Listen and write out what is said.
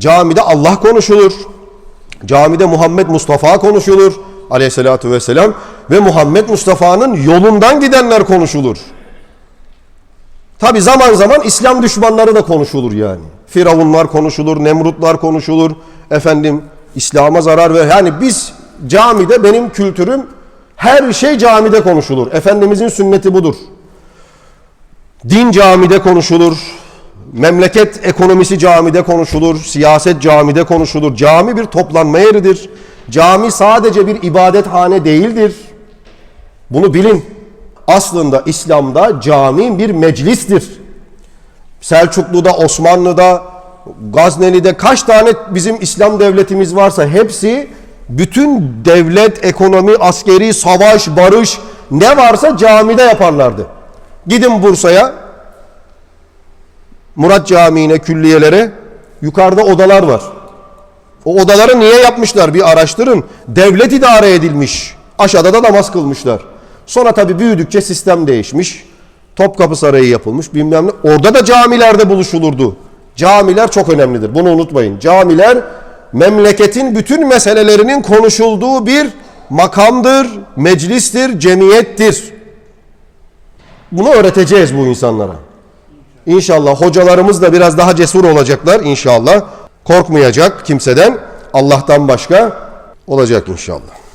Camide Allah konuşulur. Camide Muhammed Mustafa konuşulur aleyhissalatü vesselam ve Muhammed Mustafa'nın yolundan gidenler konuşulur. Tabi zaman zaman İslam düşmanları da konuşulur yani. Firavunlar konuşulur, Nemrutlar konuşulur. Efendim İslam'a zarar ver. Yani biz camide benim kültürüm her şey camide konuşulur. Efendimizin sünneti budur. Din camide konuşulur. Memleket ekonomisi camide konuşulur. Siyaset camide konuşulur. Cami bir toplanma yeridir. Cami sadece bir ibadethane değildir. Bunu bilin. Aslında İslam'da cami bir meclistir. Selçuklu'da, Osmanlı'da, Gazneli'de kaç tane bizim İslam devletimiz varsa hepsi bütün devlet, ekonomi, askeri, savaş, barış ne varsa camide yaparlardı. Gidin Bursa'ya, Murat Camii'ne, külliyelere yukarıda odalar var. O odaları niye yapmışlar bir araştırın. Devlet idare edilmiş. Aşağıda da namaz kılmışlar. Sonra tabii büyüdükçe sistem değişmiş. Topkapı Sarayı yapılmış bilmem ne. Orada da camilerde buluşulurdu. Camiler çok önemlidir. Bunu unutmayın. Camiler memleketin bütün meselelerinin konuşulduğu bir makamdır, meclistir, cemiyettir. Bunu öğreteceğiz bu insanlara. İnşallah hocalarımız da biraz daha cesur olacaklar inşallah. Korkmayacak kimseden. Allah'tan başka olacak inşallah.